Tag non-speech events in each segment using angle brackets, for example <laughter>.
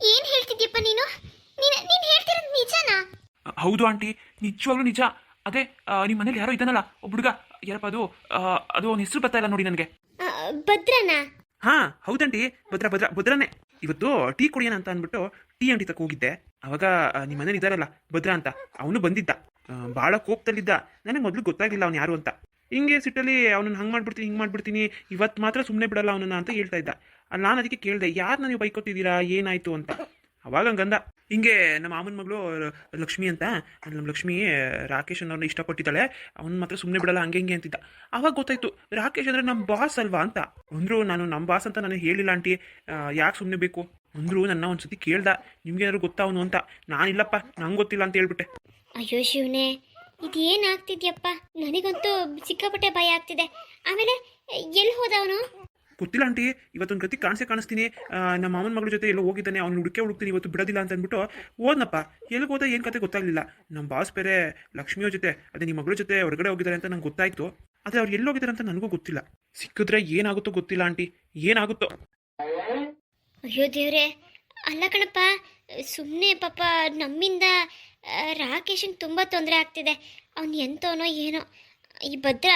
ಏನ್ ಹೇಳ್ತಿದ್ಯಪ್ಪ ನೀನು? ನೀನ್ ನೀನು ಹೇಳ್ತಿರೋದು ನಿಜನಾ? ಹೌದು ಆಂಟಿ ನಿಜವಾಗ್ಲೂ ನಿಜ. ಅದೇ ನಿಮ್ಮ ಮನೇಲಿ ಯಾರೋ ಇದ್ದಾನಲ್ಲ ಒಬ್ಬ ಹುಡುಗ. ಯಾರಪ್ಪ ಅದು? ಆ, ಅದು ಅವನ ಹೆಸರು ಬರ್ತಾ ಇಲ್ಲ ನೋಡಿ ನನಗೆ. ಆ, ಭದ್ರನಾ? ಹಾ ಹೌದಂಟಿ ಭದ್ರ ಭದ್ರ ಭದ್ರನೇ. ಇವತ್ತು ಟೀ ಕುಡಿಯೋಣ ಅಂತ ಅಂದ್ಬಿಟ್ಟು ಟೀ ಅಂಗಡಿ ತಕ್ಕ ಹೋಗಿದ್ದೆ. ಅವಾಗ ನಿಮ್ಮ ಮನೇಲಿ ಇದ್ದಾರಲ್ಲ ಭದ್ರ ಅಂತ ಅವನು ಬಂದಿದ್ದ. ಬಹಳ ಭಾಳ ಕೋಪದಲ್ಲಿದ್ದ. ನನಗೆ ಮೊದಲು ಗೊತ್ತಾಗಿಲ್ಲ ಅವ್ನು ಯಾರು ಅಂತ. ಹಿಂಗೆ ಸಿಟ್ಟಲ್ಲಿ ಅವನನ್ನ ಹಂಗೆ ಮಾಡ್ಬಿಡ್ತೀನಿ ಹಿಂಗೆ ಮಾಡ್ಬಿಡ್ತೀನಿ ಇವತ್ತು ಮಾತ್ರ ಸುಮ್ಮನೆ ಬಿಡಲ್ಲ ಅವನನ್ನ ಅಂತ ಹೇಳ್ತಾ ಇದ್ದ. ನಾನು ಅದಕ್ಕೆ ಕೇಳಿದೆ ಯಾರು ನೀವು ಬೈಕೋತಿದ್ದೀರಾ, ಏನಾಯ್ತು ಅಂತ. ಅವಾಗ ಹಂಗಂದ. ಹಿಂಗೆ ನಮ್ಮ ಮಾಮನ ಮಗಳು ಲಕ್ಷ್ಮಿ ಅಂತ ನಮ್ಮ ಲಕ್ಷ್ಮಿ, ರಾಕೇಶ್ ಅನ್ನೋರ್ನ ಇಷ್ಟಪಟ್ಟಿದ್ದಾಳೆ. ಅವ್ನು ಮಾತ್ರ ಸುಮ್ಮನೆ ಬಿಡಲ್ಲ, ಹಂಗೆ ಹಿಂಗೆ ಅಂತಿದ್ದ. ಅವಾಗ ಗೊತ್ತಾಯ್ತು, ರಾಕೇಶ್ ಅಂದ್ರೆ ನಮ್ಮ ಬಾಸ್ ಅಲ್ವಾ ಅಂತ. ಅಂದರು, ನಾನು ನಮ್ಮ ಬಾಸ್ ಅಂತ ನಾನು ಹೇಳಿಲ್ಲ ಆಂಟಿ. ಯಾಕೆ ಸುಮ್ಮನೆ ಬೇಕು? ಅಂದರು, ನನ್ನ ಒಂದ್ಸತಿ ಕೇಳ್ದ ನಿಮ್ಗೆ ಏನಾದ್ರು ಗೊತ್ತಾ ಅವನು ಅಂತ. ನಾನಿಲ್ಲಪ್ಪ, ನಂಗೆ ಗೊತ್ತಿಲ್ಲ ಅಂತ ಹೇಳ್ಬಿಟ್ಟೆ. ಅಯ್ಯೋ ಶಿವನೇ, ಇದೇನಾಗ್ತಿದ್ಯಪ್ಪ? ನನಗಂತೂ ಸಿಕ್ಕಾಪಟ್ಟೆ ಭಯ ಆಗ್ತಿದೆ. ಆಮೇಲೆ ಎಲ್ಲಿ ಹೋದವನು ಗೊತ್ತಿಲ್ಲ ಆಂಟಿ, ಇವತ್ತೊಂದು ಗತಿ ಕಾಣಿಸೇ ಕಾಣಿಸ್ತೀನಿ. ನಮ್ಮ ಮಾಮನ ಮಗಳ ಜೊತೆ ಎಲ್ಲೋ ಹೋಗಿದ್ದಾನೆ, ಅವ್ನು ಹುಡುಕೆ ಹುಡುಕ್ತೀನಿ, ಇವತ್ತು ಬಿಡೋದಿಲ್ಲ ಅಂತ ಅಂದ್ಬಿಟ್ಟು ಓದ್ನಪ್ಪ ಎಲ್ಲಿಗೆ ಹೋದ ಏನು ಕತೆ ಗೊತ್ತಾಗಲಿಲ್ಲ. ನಮ್ಮ ಬಾಸ್ ಬೇರೆ ಲಕ್ಷ್ಮಿಯ ಜೊತೆ, ಅದೇ ನಿಮ್ಮ ಮಗಳ ಜೊತೆ ಹೊರಗಡೆ ಹೋಗಿದ್ದಾರೆ ಅಂತ ನಂಗೆ ಗೊತ್ತಾಯ್ತು. ಆದರೆ ಅವ್ರು ಎಲ್ಲೋಗಿದ್ದಾರೆ ಅಂತ ನನಗೂ ಗೊತ್ತಿಲ್ಲ. ಸಿಕ್ಕಿದ್ರೆ ಏನಾಗುತ್ತೋ ಗೊತ್ತಿಲ್ಲ ಆಂಟಿ, ಏನಾಗುತ್ತೋ. ಅಯ್ಯೋ ದೇವ್ರೆ, ಅಲ್ಲ ಕಣಪ್ಪ ಸುಮ್ಮನೆ ಪಾಪ ನಮ್ಮಿಂದ ರಾಕೇಶನ್ ತುಂಬ ತೊಂದರೆ ಆಗ್ತಿದೆ. ಅವ್ನು ಎಂತವನೋ ಏನೋ, ಈ ಭದ್ರ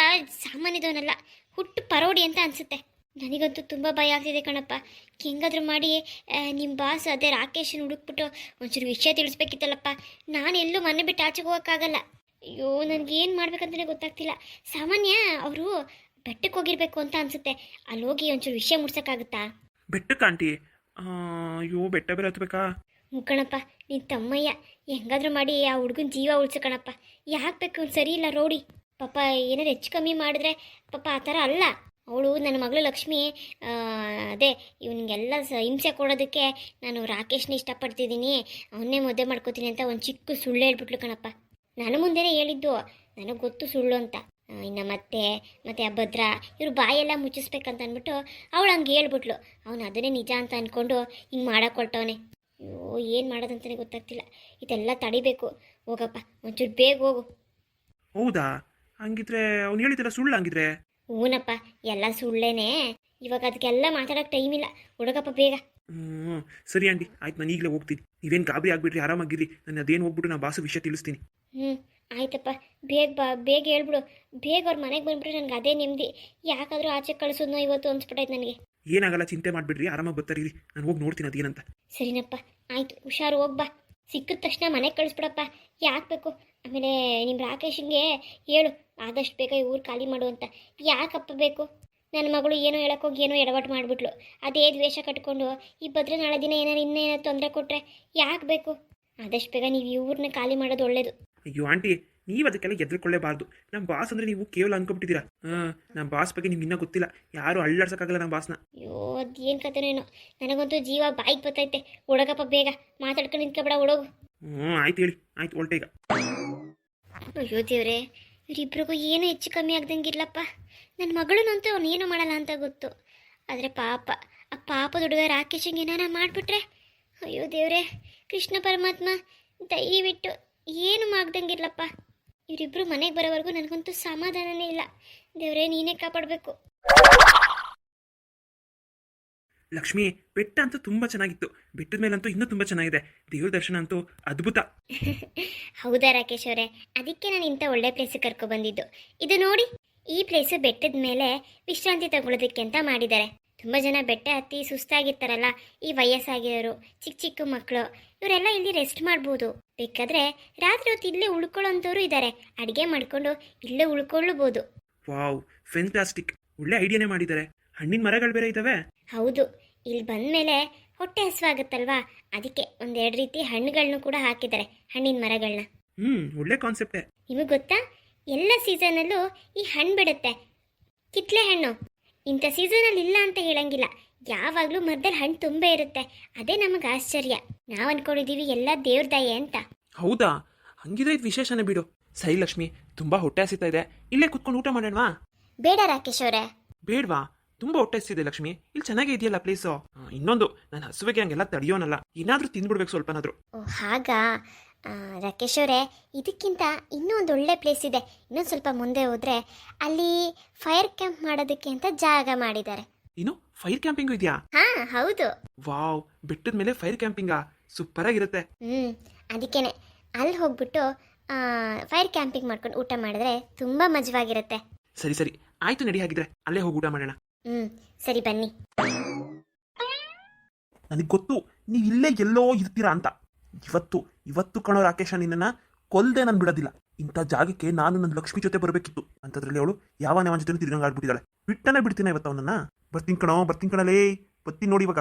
ಸಾಮಾನ್ಯದವನಲ್ಲ, ಹುಟ್ಟು ಪರೋಡಿ ಅಂತ ಅನಿಸುತ್ತೆ. ನನಗಂತೂ ತುಂಬ ಭಯ ಆಗ್ತಿದೆ ಕಣಪ್ಪ. ಹೆಂಗಾದ್ರೂ ಮಾಡಿ ನಿಮ್ಮ ಬಾಸ್ ಅದೇ ರಾಕೇಶನ್ ಹುಡುಕ್ಬಿಟ್ಟು ಒಂಚೂರು ವಿಷಯ ತಿಳಿಸ್ಬೇಕಿತ್ತಲ್ಲಪ್ಪ. ನಾನು ಎಲ್ಲೂ ಮನೆ ಬಿಟ್ಟು ಆಚೆಗೆ ಹೋಗೋಕ್ಕಾಗಲ್ಲ. ಅಯ್ಯೋ ನನಗೇನು ಮಾಡ್ಬೇಕಂತಲೇ ಗೊತ್ತಾಗ್ತಿಲ್ಲ. ಸಾಮಾನ್ಯ ಅವರು ಬೆಟ್ಟಕ್ಕೆ ಹೋಗಿರ್ಬೇಕು ಅಂತ ಅನಿಸುತ್ತೆ. ಅಲ್ಲಿ ಹೋಗಿ ಒಂಚೂರು ವಿಷಯ ಮುಡ್ಸೋಕ್ಕಾಗುತ್ತಾ? ಬೆಟ್ಟಕ್ಕೆ ಆಂಟಿ. ಅಯ್ಯೋ ಬೆಟ್ಟ ಬೇರೆ ಹತ್ಬೇಕಾ? ಮುಕ್ಕಣಪ್ಪ ನಿನ್ನ ತಮ್ಮಯ್ಯ. ಹೆಂಗಾದ್ರೂ ಮಾಡಿ ಆ ಹುಡುಗನ ಜೀವ ಉಳ್ಸು ಕಣಪ್ಪ. ಯಾಕೆ ಬೇಕು ಸರಿ ಇಲ್ಲ ರೋಡಿ. ಪಾಪ ಏನಾದ್ರು ಹೆಚ್ಚು ಕಮ್ಮಿ ಮಾಡಿದ್ರೆ ಪಾಪ ಆ ಥರ ಅಲ್ಲ. ಅವಳು ನನ್ನ ಮಗಳು ಲಕ್ಷ್ಮಿ ಅದೇ ಇವನಿಗೆಲ್ಲ ಹಿಂಸೆ ಕೊಡೋದಕ್ಕೆ ನಾನು ರಾಕೇಶ್ನ ಇಷ್ಟಪಡ್ತಿದ್ದೀನಿ. ಅವನ್ನೇ ಮದುವೆ ಮಾಡ್ಕೋತೀನಿ ಅಂತ ಒಂದು ಚಿಕ್ಕ ಸುಳ್ಳು ಹೇಳ್ಬಿಟ್ಲು ಕಣಪ್ಪ. ನನ್ನ ಮುಂದೆನೇ ಹೇಳಿದ್ದು, ನನಗೆ ಗೊತ್ತು ಸುಳ್ಳು ಅಂತ. ಇನ್ನು ಮತ್ತೆ ಮತ್ತೆ ಆ ಭದ್ರ, ಇವ್ರು ಬಾಯೆಲ್ಲ ಮುಚ್ಚಿಸ್ಬೇಕಂತ ಅಂದ್ಬಿಟ್ಟು ಅವಳು ಹಂಗೆ ಹೇಳ್ಬಿಟ್ಲು. ಅವನು ಅದನ್ನೇ ನಿಜ ಅಂತ ಅಂದ್ಕೊಂಡು ಹಿಂಗೆ ಮಾಡಕ್ಕೊಳ್ತವನೆ ಅಯ್ಯೋ, ಏನು ಮಾಡೋದಂತಲೇ ಗೊತ್ತಾಗ್ತಿಲ್ಲ. ಇದೆಲ್ಲ ತಡಿಬೇಕು. ಹೋಗಪ್ಪ, ಒಂಚೂರು ಬೇಗ ಹೋಗು. ಹೌದಾ? ಹಂಗಿದ್ರೆ ಅವ್ನು ಹೇಳಿದ್ರೆ ಸುಳ್ಳು ಹಂಗಿದ್ರೆ? ಹೂನಪ್ಪ ಎಲ್ಲ ಸುಳ್ಳೇನೆ. ಇವಾಗ ಅದಕ್ಕೆಲ್ಲ ಮಾತಾಡೋಕೆ ಟೈಮ್ ಇಲ್ಲ. ಹುಡುಗಪ್ಪ ಬೇಗ. ಹ್ಞೂ ಸರಿ ಆಂಟಿ ಆಯ್ತು ನಾನು ಈಗಲೇ ಹೋಗ್ತೀನಿ. ನೀವೇನು ಗಾಬರಿ ಆಗ್ಬಿಟ್ರಿ ಆರಾಮಾಗಿರಿ. ನಾನು ಅದೇನು ಹೋಗ್ಬಿಟ್ಟು ನಾ ಬಾಸು ವಿಷಯ ತಿಳಿಸ್ತೀನಿ. ಹ್ಞೂ ಆಯ್ತಪ್ಪ. ಬೇಗ ಬಾ ಬೇಗ ಹೇಳ್ಬಿಡು. ಬೇಗ ಅವ್ರ ಮನೆಗೆ ಬಂದ್ಬಿಟ್ರೆ ನನಗೆ ಅದೇ ನೆಮ್ಮದಿ ಯಾಕಾದರೂ ಆಚೆ ಕಳಿಸೋದ್ನೋ ಇವತ್ತು ಅನ್ಸ್ಬಿಟ್ಟಾಯ್ತು ನನಗೆ. ಏನಾಗಲ್ಲ ಚಿಂತೆ ಮಾಡಿಬಿಡ್ರಿ ಆರಾಮಾಗಿ ಬರ್ತಾರಿ ನಾನು ಹೋಗಿ ನೋಡ್ತೀನಿ ಅದೇನಂತ. ಸರಿನಪ್ಪ ಆಯ್ತು ಹುಷಾರು ಹೋಗ್ಬಾ ಸಿಕ್ಕಿದ ತಕ್ಷಣ ಮನೆಗೆ ಕಳಿಸ್ಬಿಡಪ್ಪ. ಯಾಕೆ ಬೇಕು? ಆಮೇಲೆ ನಿಮ್ಮ ರಾಕೇಶ್ಗೆ ಹೇಳು ಆದಷ್ಟು ಬೇಗ ಈ ಊರು ಖಾಲಿ ಮಾಡು ಅಂತ. ಯಾಕಪ್ಪ ಬೇಕು? ನನ್ನ ಮಗಳು ಏನೋ ಹೇಳೋಕ್ಕೋಗಿ ಏನೋ ಎಡವಟ್ಟು ಮಾಡಿಬಿಟ್ಲು. ಅದೇ ದ್ವೇಷ ಕಟ್ಕೊಂಡು ಈ ಭದ್ರೆ ನಾಳೆ ದಿನ ಏನಾರು ಇನ್ನೇನೋ ತೊಂದರೆ ಕೊಟ್ಟರೆ ಯಾಕೆ ಬೇಕು? ಆದಷ್ಟು ಬೇಗ ನೀವು ಈ ಊರನ್ನ ಖಾಲಿ ಮಾಡೋದು ಒಳ್ಳೇದು. ಅಯ್ಯೋ ಆಂಟಿ ನೀವು ಅದಕ್ಕೆಲ್ಲ ಎದ್ರುಕೊಳ್ಳೇಬಾರ್ದು ನಮ್ಮ ಬಾಸ್ ಅಂದರೆ ನೀವು ಕೇವಲ ಅನ್ಕೊಂಬಿಟ್ಟಿದ್ದೀರಾ ಹಾಂ ನಮ್ಮ ಬಾಸ್ ಬಗ್ಗೆ ನಿಮ್ಗೆ ಇನ್ನೂ ಗೊತ್ತಿಲ್ಲ. ಯಾರು ಅಳ್ಳಾಡ್ಸೋಕ್ಕಾಗಲ್ಲ ನಮ್ಮ ಬಾಸ್ನ. ಅಯ್ಯೋ ಅದೇನು ಕಥೆನೇನೋ ನನಗಂತೂ ಜೀವ ಬಾಯಿಗೆ ಬತ್ತೈತೆ. ಒಡಗಪ್ಪ ಬೇಗ. ಮಾತಾಡ್ಕೊಂಡು ನಿಂತ್ಕೊಬೇಡ ಹುಡುಗು ಹ್ಞೂ ಆಯ್ತು ಹೇಳಿ. ಆಯ್ತು ಒಳ್ಟೆ ಈಗ. ಅಯ್ಯೋ ದೇವ್ರೆ, ಇವರಿಬ್ರಿಗೂ ಏನೂ ಹೆಚ್ಚು ಕಮ್ಮಿ ಆಗ್ದಂಗಿರ್ಲಪ್ಪ. ನನ್ನ ಮಗಳನ್ನಂತೂ ಅವನೇನು ಮಾಡಲ್ಲ ಅಂತ ಗೊತ್ತು. ಆದರೆ ಪಾಪ, ಆ ಪಾಪದ ಹುಡುಗ ರಾಕೇಶಂಗೆ ಏನಾರ ಮಾಡಿಬಿಟ್ರೆ? ಅಯ್ಯೋ ದೇವ್ರೆ, ಕೃಷ್ಣ ಪರಮಾತ್ಮ, ದಯವಿಟ್ಟು ಏನು ಮಾಡ್ದಂಗಿರ್ಲಪ್ಪ ಇವರಿಬ್ರು ಮನೆಗೆ ಬರೋವರೆಗೂ ನನಗಂತೂ ಸಮಾಧಾನನೇ ಇಲ್ಲ. ದೇವ್ರೆ, ನೀನೇ ಕಾಪಾಡಬೇಕು. ಲಕ್ಷ್ಮಿ ಬೆಟ್ಟ ಅಂತೂ ತುಂಬಾ ಚೆನ್ನಾಗಿತ್ತು. ಬೆಟ್ಟದ ಮೇಲಂತೂ ಇನ್ನೂ ತುಂಬಾ ಚೆನ್ನಾಗಿದೆ. ದೇವ್ರ ದರ್ಶನ ಅಂತೂ ಅದ್ಭುತ. <laughs> ಹೌದಾ ರಾಕೇಶ್ ಅವರೇ ಅದಕ್ಕೆ ನಾನು ಇಂಥ ಒಳ್ಳೆ ಪ್ಲೇಸ್ ಕರ್ಕೊ ಬಂದಿದ್ದು. ಇದು ನೋಡಿ ಈ ಪ್ಲೇಸ್ ಬೆಟ್ಟದ ಮೇಲೆ ವಿಶ್ರಾಂತಿ ತಗೊಳ್ಳೋದಕ್ಕೆ ಅಂತ ಮಾಡಿದ್ದಾರೆ. ತುಂಬಾ ಜನ ಬೆಟ್ಟ ಹತ್ತಿ ಸುಸ್ತಾಗಿರ್ತಾರಲ್ಲ ಈ ವಯಸ್ಸಾಗಿರೋರು ಚಿಕ್ಕ ಚಿಕ್ಕ ಮಕ್ಕಳು ಇವರೆಲ್ಲ ಇಲ್ಲಿ ರೆಸ್ಟ್ ಮಾಡ್ಬೋದು. ಬೇಕಾದ್ರೆ ರಾತ್ರಿ ಹೊತ್ತು ಇಲ್ಲೇ ಉಳ್ಕೊಳ್ಳೋಂಥವ್ರು ಇದ್ದಾರೆ ಅಡುಗೆ ಮಾಡ್ಕೊಂಡು ಇಲ್ಲೇ ಉಳ್ಕೊಳ್ಳಬಹುದು ವಾವ್ ಫೆಂಟಾಸ್ಟಿಕ್ ಒಳ್ಳೆ ಐಡಿಯಾನೇ ಮಾಡಿದ್ದಾರೆ. ಹಣ್ಣಿನ ಮರಗಳು ಬೇರೆ ಇದ್ದಾವೆ ಹೌದು. ಇಲ್ಲಿ ಬಂದಮೇಲೆ ಹೊಟ್ಟೆ ಹಸುವಾಗುತ್ತಲ್ವಾ? ಅದಕ್ಕೆ ಒಂದೆರಡು ರೀತಿ ಹಣ್ಣುಗಳನ್ನು ಕೂಡ ಹಾಕಿದ್ದಾರೆ ಹಣ್ಣಿನ ಮರಗಳನ್ನ ಹ್ಮ್ ಒಳ್ಳೆ ಕಾನ್ಸೆಪ್ಟೇ ನಿಮಗೆ ಗೊತ್ತಾ? ಎಲ್ಲ ಸೀಸನಲ್ಲೂ ಈ ಹಣ್ಣು ಬಿಡುತ್ತೆ. ಕಿತ್ಲೆ ಹಣ್ಣು. ಇಂಥ ಸೀಸನಲ್ಲಿ ಇಲ್ಲ ಅಂತ ಹೇಳಂಗಿಲ್ಲ. ಯಾವಾಗಲೂ ಮರದಲ್ಲಿ ಹಣ್ಣು ತುಂಬೇ ಇರುತ್ತೆ. ಅದೇ ನಮಗೆ ಆಶ್ಚರ್ಯ. ನಾವು ಅನ್ಕೊಂಡಿದೀವಿ ಎಲ್ಲ ದೇವ್ರ ದಯೆ ಅಂತ. ಹೌದಾ? ಹಂಗಿದ್ರೆ ಇದು ವಿಶೇಷನೇ ಬಿಡು. ಸರಿ ಲಕ್ಷ್ಮಿ ತುಂಬಾ ಹೊಟ್ಟೆ ಹಸಿತಾ ಇದೆ. ಇಲ್ಲೇ ಕುತ್ಕೊಂಡು ಊಟ ಮಾಡೋಣವಾ? ಬೇಡ ರಾಕೇಶ್ ಅವರೇ. ಬೇಡ್ವಾ? ತುಂಬ ಹೊಟ್ಟೆ ಹಸಿದೆ ಲಕ್ಷ್ಮಿ. ಇಲ್ಲಿ ಚೆನ್ನಾಗೇ ಇದೆಯಲ್ಲ ಪ್ಲೇಸು ಇನ್ನೊಂದು ನಾನು ಹಸುವಿಗೆ ಹಂಗೆಲ್ಲ ತಡಿಯೋನಲ್ಲ. ಏನಾದರೂ ತಿಂದ್ಬಿಡ್ಬೇಕು ಸ್ವಲ್ಪನಾದರೂ. ಓ ಹಾಗಾ? ಆ, ರಾಕೇಶ್ ಅವರೇ ಇದಕ್ಕಿಂತ ಇನ್ನೂ ಒಂದು ಒಳ್ಳೆ ಪ್ಲೇಸ್ ಇದೆ. ಇನ್ನೊಂದು ಸ್ವಲ್ಪ ಮುಂದೆ ಹೋದ್ರೆ ಅಲ್ಲಿ ಫೈರ್ ಕ್ಯಾಂಪ್ ಮಾಡೋದಕ್ಕೆ ಅಂತ ಜಾಗ ಮಾಡಿದ್ದಾರೆ. ಏನು ಫೈರ್ ಕ್ಯಾಂಪಿಂಗ್ ಇದೆಯಾ? ಹಾ ಹೌದು. ವಾವ್ ಬೆಟ್ಟದ ಮೇಲೆ ಫೈರ್ ಕ್ಯಾಂಪಿಂಗ್ ಸೂಪರ್ ಆಗಿರುತ್ತೆ ಹ್ಮ್ ಅದಕ್ಕೇನೆ. ಅಲ್ಲಿ ಹೋಗ್ಬಿಟ್ಟು ಫೈರ್ ಕ್ಯಾಂಪಿಂಗ್ ಮಾಡ್ಕೊಂಡು ಊಟ ಮಾಡಿದ್ರೆ ತುಂಬಾ ಮಜವಾಗಿರುತ್ತೆ. ಸರಿ ಸರಿ. ಆಯ್ತು ನಡಿ ಹಾಗಿದ್ರೆ. ಅಲ್ಲೇ ಹೋಗಿ ಊಟ ಮಾಡೋಣ. ಹ್ಮ್ ಸರಿ ಬನ್ನಿ. ನನಗೆ ಗೊತ್ತು ನೀವು ಇಲ್ಲೇ ಎಲ್ಲೋ ಇರ್ತೀರಾ ಅಂತ. ಇವತ್ತು ಇವತ್ತು ಕಣೋ ರಾಕೇಶ ನಿನ್ನ ಕೊಲ್ದೆ ನಾನು ಬಿಡೋದಿಲ್ಲ. ಇಂಥ ಜಾಗಕ್ಕೆ ನಾನು ನನ್ನ ಲಕ್ಷ್ಮಿ ಜೊತೆ ಬರಬೇಕಿತ್ತು. ಅಂತದ್ರಲ್ಲಿ ಅವಳು ಯಾವ ಯಾವ ಜೊತೆ ತಿರ್ಗಂಗ್ ಆಗ್ಬಿಟ್ಟಿದ್ದಾಳೆ ಬಿಟ್ಟನೆ ಬಿಡ್ತೀನಿ ಇವತ್ತು ಅವನನ್ನ. ಬರ್ತೀನಿ ಕಣೋ ಬರ್ತೀನಿ ಕಣಲೇ ಬರ್ತೀನಿ ನೋಡಿ ಇವಾಗ.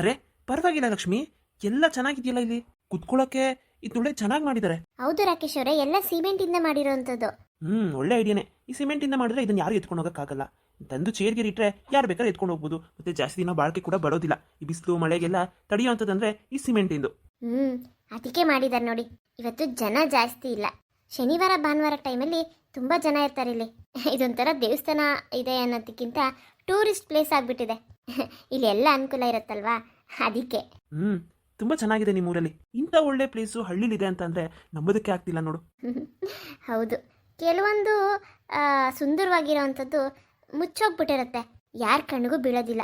ಅರೆ ಪರವಾಗಿಲ್ಲ ಲಕ್ಷ್ಮಿ. ಎಲ್ಲ ಚೆನ್ನಾಗಿದೆಯಲ್ಲ ಇಲ್ಲಿ? ಕುತ್ಕೊಳ್ಳೋಕೆ ಇದು ಒಳ್ಳೆ ಚೆನ್ನಾಗಿ ಮಾಡಿದ್ದಾರೆ ಹೌದು ರಾಕೇಶ್ ಅವರೇ ಎಲ್ಲ ಸಿಮೆಂಟ್ ಇಂದ ಮಾಡಿರೋಂಥದ್ದು. ಹ್ಮ್ ಒಳ್ಳೆ ಐಡಿಯಾನೆ ಈ ಸಿಮೆಂಟಿಂದ ಮಾಡಿದ್ರೆ ಇದನ್ನ ಯಾರು ಎತ್ಕೊಂಡು ಹೋಗೋಕ್ಕಾಗಲ್ಲ. ತಂದು ಚೇರ್ಗೆ ಇಟ್ಟರೆ ಯಾರು ಬೇಕಾದ್ರೆ ಎತ್ಕೊಂಡು ಹೋಗ್ಬೋದು. ಮತ್ತೆ ಜಾಸ್ತಿ ದಿನ ಬಾಳಿಕೆ ಕೂಡ ಬರೋದಿಲ್ಲ. ಈ ಬಿಸಿಲು ಮಳೆಗೆಲ್ಲ ತಡೆಯುವಂಥದ್ದಂದ್ರೆ ಈ ಸಿಮೆಂಟಿಂದು ಹ್ಞೂ ಅದಕ್ಕೆ ಮಾಡಿದ್ದಾರೆ ನೋಡಿ. ಇವತ್ತು ಜನ ಜಾಸ್ತಿ ಇಲ್ಲ. ಶನಿವಾರ ಭಾನುವಾರ ಟೈಮಲ್ಲಿ ತುಂಬ ಜನ ಇರ್ತಾರೆ ಇಲ್ಲಿ. <laughs> ಇದೊಂಥರ ದೇವಸ್ಥಾನ ಇದೆ ಅನ್ನೋದಕ್ಕಿಂತ ಟೂರಿಸ್ಟ್ ಪ್ಲೇಸ್ ಆಗಿಬಿಟ್ಟಿದೆ. ಇಲ್ಲಿ ಎಲ್ಲ ಅನುಕೂಲ ಇರುತ್ತಲ್ವಾ? ಅದಕ್ಕೆ. ಹ್ಞೂ ತುಂಬ ಚೆನ್ನಾಗಿದೆ ನಿಮ್ಮೂರಲ್ಲಿ. ಇಂಥ ಒಳ್ಳೆ ಪ್ಲೇಸು ಹಳ್ಳಿಲಿದೆ ಅಂತ ಅಂದ್ರೆ ನಂಬೋದಕ್ಕೆ ಆಗ್ತಿಲ್ಲ ನೋಡು. <laughs> ಹೌದು. ಕೆಲವೊಂದು ಸುಂದರವಾಗಿರೋವಂಥದ್ದು ಮುಚ್ಚೋಗ್ಬಿಟ್ಟಿರುತ್ತೆ. ಯಾರ ಕಣ್ಣಿಗೂ ಬೀಳೋದಿಲ್ಲ.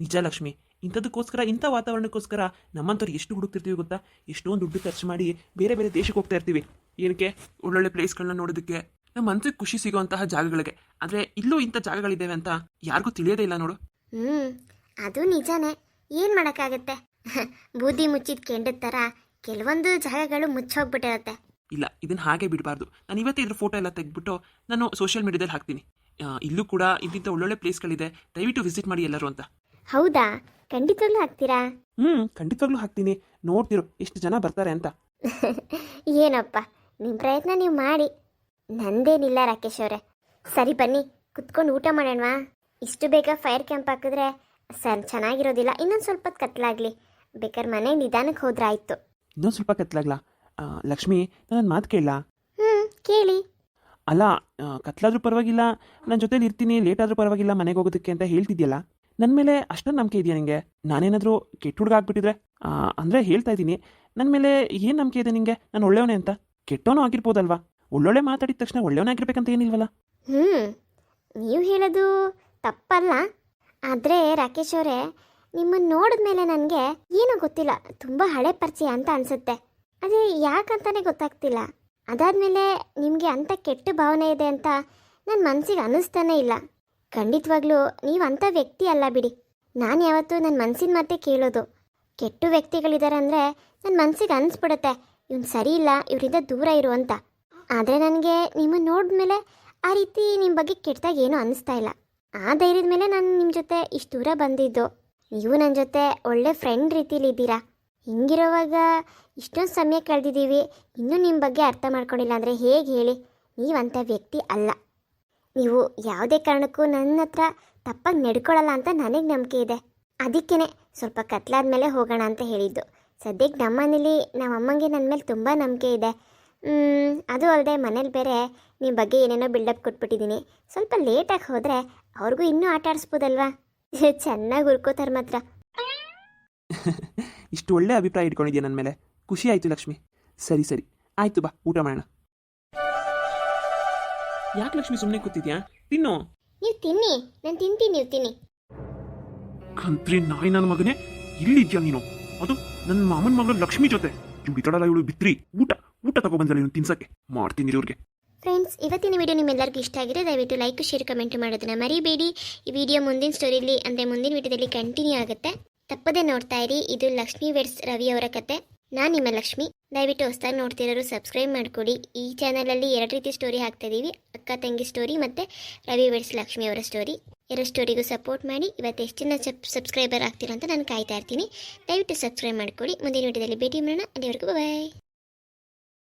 ನಿಜ ಲಕ್ಷ್ಮಿ ಇಂಥದಕ್ಕೋಸ್ಕರ ಇಂಥ ವಾತಾವರಣಕ್ಕೋಸ್ಕರ ನಮ್ಮಂಥವ್ರು ಎಷ್ಟು ಹುಡುಕ್ತಿರ್ತೀವಿ ಗೊತ್ತಾ? ಎಷ್ಟೊಂದು ದುಡ್ಡು ಖರ್ಚು ಮಾಡಿ ಬೇರೆ ಬೇರೆ ದೇಶಕ್ಕೆ ಹೋಗ್ತಾ ಇರ್ತೀವಿ ಏನಕ್ಕೆ? ಒಳ್ಳೊಳ್ಳೆ ಪ್ಲೇಸ್ಗಳನ್ನ ನೋಡೋದಕ್ಕೆ. ನಮ್ಮ ಮನಸ್ಸಿಗೆ ಖುಷಿ ಸಿಗುವಂತಹ ಜಾಗಗಳಿಗೆ. ಆದರೆ ಇಲ್ಲೂ ಇಂಥ ಜಾಗಗಳಿದ್ದಾವೆ ಅಂತ ಯಾರಿಗೂ ತಿಳಿಯೋದೇ ಇಲ್ಲ ನೋಡು. ಹ್ಞೂ ಅದು ನಿಜಾನೇ. ಏನು ಮಾಡೋಕ್ಕಾಗತ್ತೆ? <laughs> ಬೂದಿ ಮುಚ್ಚಿದ ಕೆಂಡದ ಥರ ಕೆಲವೊಂದು ಜಾಗಗಳು ಮುಚ್ಚೋಗ್ಬಿಟ್ಟಿರತ್ತೆ. ಇಲ್ಲ ಇದನ್ನ ಹಾಗೆ ಬಿಡಬಾರ್ದು. ನಾನು ಇವತ್ತೇ ಇದ್ರ ಫೋಟೋ ಎಲ್ಲ ತೆಗೆದ್ಬಿಟ್ಟು ನಾನು ಸೋಷಿಯಲ್ ಮೀಡಿಯಾದಲ್ಲಿ ಹಾಕ್ತೀನಿ. ಇಲ್ಲೂ ಕೂಡ ಇಂತಿಂಥ ಒಳ್ಳೊಳ್ಳೆ ಪ್ಲೇಸ್ಗಳಿದೆ ದಯವಿಟ್ಟು ವಿಸಿಟ್ ಮಾಡಿ ಎಲ್ಲರೂ ಅಂತ. ಹೌದಾ? ಖಂಡಿತವಾಗ್ಲೂ ಹಾಕ್ತೀರಾ? ಹ್ಞೂ ಖಂಡಿತವಾಗ್ಲೂ ಹಾಕ್ತೀನಿ. ನೋಡ್ತಿರು ಎಷ್ಟು ಜನ ಬರ್ತಾರೆ ಅಂತ. <laughs> ಏನಪ್ಪ ನಿಮ್ಮ ಪ್ರಯತ್ನ ನೀವು ಮಾಡಿ. ನಂದೇನಿಲ್ಲ ರಾಕೇಶ್ ಅವರೇ. ಸರಿ ಬನ್ನಿ ಕುತ್ಕೊಂಡು ಊಟ ಮಾಡೋಣವಾ? ಇಷ್ಟು ಬೇಗ ಫೈರ್ ಕ್ಯಾಂಪ್ ಹಾಕಿದ್ರೆ ಸರ್ ಚೆನ್ನಾಗಿರೋದಿಲ್ಲ. ಇನ್ನೊಂದು ಸ್ವಲ್ಪ ಕತ್ಲಾಗ್ಲಿ. ಬೇಕಾದ್ರೆ ಮನೆ ನಿಧಾನಕ್ಕೆ ಹೋದ್ರಾಯ್ತು ಇನ್ನೊಂದು ಸ್ವಲ್ಪ ಕತ್ಲಾಗ್ಲಾ? ಲಕ್ಷ್ಮಿ ನನ್ನ ಮಾತು ಕೇಳ. ಕೇಳಿ. ಅಲ್ಲ ಕತ್ಲಾದ್ರೂ ಪರವಾಗಿಲ್ಲ ನನ್ನ ಜೊತೆಲಿ ಇರ್ತೀನಿ ಲೇಟ್ ಆದ್ರೂ ಪರವಾಗಿಲ್ಲ ಮನೆಗೆ ಹೋಗೋದಕ್ಕೆ ಅಂತ ಹೇಳ್ತಿದ್ಯಲ್ಲ? ನನ್ನ ಮೇಲೆ ಅಷ್ಟೊಂದು ನಂಬಿಕೆ ಇದೆಯಾ ನಿಂಗೆ? ನಾನೇನಾದರೂ ಕೆಟ್ಟ ಹುಡುಗ ಆಗ್ಬಿಟ್ಟಿದ್ರೆ? ಅಂದರೆ ಹೇಳ್ತಾ ಇದ್ದೀನಿ ನನ್ನ ಮೇಲೆ ಏನು ನಂಬಿಕೆ ಇದೆ ನಿಂಗೆ? ನಾನು ಒಳ್ಳೆಯವನೇ ಅಂತ. ಕೆಟ್ಟವನು ಆಗಿರ್ಬೋದಲ್ವಾ? ಒಳ್ಳೊಳ್ಳೆ ಮಾತಾಡಿದ ತಕ್ಷಣ ಒಳ್ಳೆಯವನೇ ಆಗಿರ್ಬೇಕಂತ ಏನಿಲ್ವಲ್ಲ? ಹ್ಞೂ ನೀವು ಹೇಳೋದು ತಪ್ಪಲ್ಲ. ಆದರೆ ರಾಕೇಶ್ ಅವರೇ ನಿಮ್ಮನ್ನು ನೋಡಿದ್ಮೇಲೆ ನನಗೆ ಏನೂ ಗೊತ್ತಿಲ್ಲ. ತುಂಬ ಹಳೆ ಪರಿಚಯ ಅಂತ ಅನಿಸುತ್ತೆ. ಅದೇ ಯಾಕಂತಾನೆ ಗೊತ್ತಾಗ್ತಿಲ್ಲ. ಅದಾದಮೇಲೆ ನಿಮಗೆ ಅಂಥ ಕೆಟ್ಟ ಭಾವನೆ ಇದೆ ಅಂತ ನನ್ನ ಮನಸ್ಸಿಗೆ ಅನ್ನಿಸ್ತಾನೇ ಇಲ್ಲ. ಖಂಡಿತವಾಗ್ಲೂ ನೀವು ಅಂಥ ವ್ಯಕ್ತಿ ಅಲ್ಲ ಬಿಡಿ. ನಾನು ಯಾವತ್ತೂ ನನ್ನ ಮನಸ್ಸಿನ ಮಾತೇ ಕೇಳೋದು. ಕೆಟ್ಟು ವ್ಯಕ್ತಿಗಳಿದ್ದಾರೆ ಅಂದರೆ ನನ್ನ ಮನಸ್ಸಿಗೆ ಅನಿಸ್ಬಿಡುತ್ತೆ. ಇವ್ನು ಸರಿ ಇಲ್ಲ, ಇವರಿಂದ ದೂರ ಇರು ಅಂತ. ಆದರೆ ನನಗೆ ನಿಮ್ಮನ್ನು ನೋಡಿದ್ಮೇಲೆ ಆ ರೀತಿ ನಿಮ್ಮ ಬಗ್ಗೆ ಕೆಟ್ಟದಾಗ ಏನೂ ಅನ್ನಿಸ್ತಾ ಇಲ್ಲ. ಆ ಧೈರ್ಯದ ಮೇಲೆ ನಾನು ನಿಮ್ಮ ಜೊತೆ ಇಷ್ಟು ದೂರ ಬಂದಿದ್ದು. ನೀವು ನನ್ನ ಜೊತೆ ಒಳ್ಳೆ ಫ್ರೆಂಡ್ ರೀತಿಲಿ ಇದ್ದೀರಾ. ಹಿಂಗಿರೋವಾಗ ಇಷ್ಟೊಂದು ಸಮಯ ಕಳೆದಿದ್ದೀವಿ, ಇನ್ನೂ ನಿಮ್ಮ ಬಗ್ಗೆ ಅರ್ಥ ಮಾಡ್ಕೊಂಡಿಲ್ಲ ಅಂದರೆ ಹೇಗೆ ಹೇಳಿ? ನೀವಂಥ ವ್ಯಕ್ತಿ ಅಲ್ಲ. ನೀವು ಯಾವುದೇ ಕಾರಣಕ್ಕೂ ನನ್ನ ಹತ್ರ ತಪ್ಪಾಗಿ ನಡ್ಕೊಳ್ಳಲ್ಲ ಅಂತ ನನಗೆ ನಂಬಿಕೆ ಇದೆ. ಅದಕ್ಕೇ ಸ್ವಲ್ಪ ಕತ್ಲಾದ ಮೇಲೆ ಹೋಗೋಣ ಅಂತ ಹೇಳಿದ್ದು. ಸದ್ಯಕ್ಕೆ ನಮ್ಮನೇಲಿ ನಮ್ಮ ಅಮ್ಮಂಗೆ ನನ್ನ ಮೇಲೆ ತುಂಬ ನಂಬಿಕೆ ಇದೆ. ಅದು ಅಲ್ಲದೆ ಮನೇಲಿ ಬೇರೆ ನಿಮ್ಮ ಬಗ್ಗೆ ಏನೇನೋ ಬಿಲ್ಡಪ್ ಕೊಟ್ಬಿಟ್ಟಿದ್ದೀನಿ. ಸ್ವಲ್ಪ ಲೇಟಾಗಿ ಹೋದರೆ ಅವ್ರಿಗೂ ಇನ್ನೂ ಆಟ ಆಡಿಸ್ಬೋದಲ್ವಾ? <laughs> ಚೆನ್ನಾಗಿ ಹುರ್ಕೋತಾರೆ ಮಾತ್ರ. ಇಷ್ಟು ಒಳ್ಳೆ ಅಭಿಪ್ರಾಯ ಇಟ್ಕೊಂಡಿದ್ಯಾ ನನ್ನ ಮೇಲೆ? ಖುಷಿ ಆಯಿತು ಲಕ್ಷ್ಮಿ. ಸರಿ ಸರಿ. ಆಯ್ತು ಬಾ ಊಟ ಮಾಡೋಣ. ಯಾಕೆ ಲಕ್ಷ್ಮಿ ಸುಮ್ಮನೆ ಕೂತಿದ್ಯಾ? ತಿನ್ನು. ನೀವು ತಿನ್ನಿ ನಾನು ತಿಂತೀನಿ ನೀವು ತಿನ್ನಿ. ಕಂತ್ರಿ ನಾಯಿ ನನ್ನ ಮಗನೇ ಇಲ್ಲಿದ್ಯಾ ನೀನು? ಅದು ನನ್ನ ಮಾಮನ ಮಗಳು ಲಕ್ಷ್ಮಿ ಜೊತೆ. ಬಿತ್ತಡಲ್ಲ ಇವಳು ಬಿತ್ರಿ. ಊಟ ಊಟ ತಗೋ ಬಂದಲ್ಲ ನೀನು ತಿನ್ಸಕ್ಕೆ. ಮಾಡ್ತೀನಿ ಇವ್ರಿಗೆ. ಫ್ರೆಂಡ್ಸ್ ಇವತ್ತಿನ ವಿಡಿಯೋ ನಿಮ್ಮೆಲ್ಲರಿಗೂ ಇಷ್ಟ ಆಗಿದೆ ದಯವಿಟ್ಟು ಲೈಕ್ ಶೇರ್ ಕಮೆಂಟ್ ಮಾಡೋದನ್ನ ಮರಿಬೇಡಿ. ಈ ವಿಡಿಯೋ ಮುಂದಿನ ಸ್ಟೋರಿಲಿ ಅಂದರೆ ಮುಂದಿನ ವಿಡಿಯೋದಲ್ಲಿ ಕಂಟಿನ್ಯೂ ಆಗುತ್ತೆ. ತಪ್ಪದೆ ನೋಡ್ತಾ ಇರಿ. ಇದು ಲಕ್ಷ್ಮಿ ವೆಡ್ಸ್ ರವಿ ಅವರ ಕತೆ. ನಾನು ನಿಮ್ಮ ಲಕ್ಷ್ಮಿ. ದಯವಿಟ್ಟು ಹೊಸದಾಗಿ ನೋಡ್ತಿರೋರು ಸಬ್ಸ್ಕ್ರೈಬ್ ಮಾಡ್ಕೊಡಿ. ಈ ಚಾನಲಲ್ಲಿ ಎರಡು ರೀತಿ ಸ್ಟೋರಿ ಹಾಕ್ತಾ ಇದ್ದೀವಿ ಅಕ್ಕ ತಂಗಿ ಸ್ಟೋರಿ ಮತ್ತು ರವಿ ವೆಡ್ಸ್ ಲಕ್ಷ್ಮಿ ಅವರ ಸ್ಟೋರಿ ಎರಡು ಸ್ಟೋರಿಗೂ ಸಪೋರ್ಟ್ ಮಾಡಿ. ಇವತ್ತು ಎಷ್ಟು ಜನ ಸಬ್ ಸಬ್ಸ್ಕ್ರೈಬರ್ ಆಗ್ತೀರಾ ಅಂತ ನಾನು ಕಾಯ್ತಾ ಇರ್ತೀನಿ. ದಯವಿಟ್ಟು ಸಬ್ಸ್ಕ್ರೈಬ್ ಮಾಡ್ಕೊಡಿ. ಮುಂದಿನ ವಿಡಿಯೋದಲ್ಲಿ ಭೇಟಿ ಮಾಡೋಣ. ಅಲ್ಲಿವರೆಗೂ ಬಾಯ್